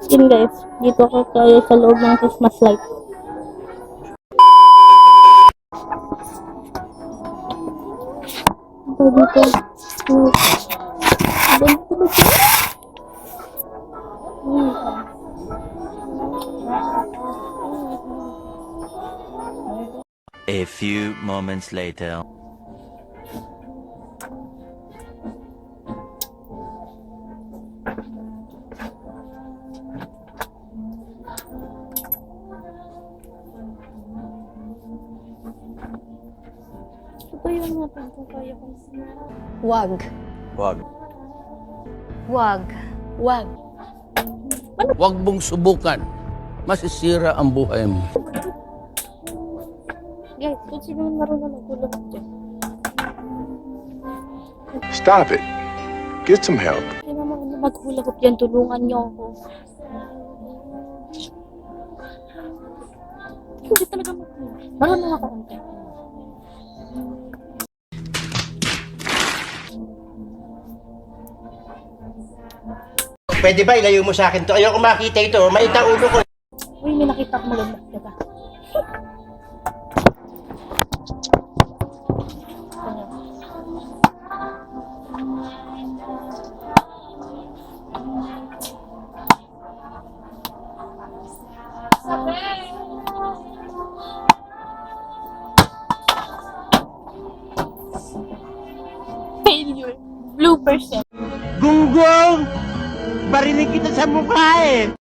Guys, dito ako tayo sa loob ng Christmas light. Ito dito. Dito. A few moments later. Yung natin kung kaya kong Wag. Wag. Wag. Wag. Huwag mong subukan. Masisira ang buhay mo. Guys, kung sino marunong nagulog dyan. Stop it. Get some help. Sino man maghulog dyan, tulungan niyo ako. Hindi talaga maghulog. Marunong ako konti. Pwede ba ilayo mo sa akin to? Ayoko makita ito. Maita ulo ko. Uy, may nakita ko maganda. Diba? Failure. Blue percent. Gunggong! Barinig kita sa mukha eh!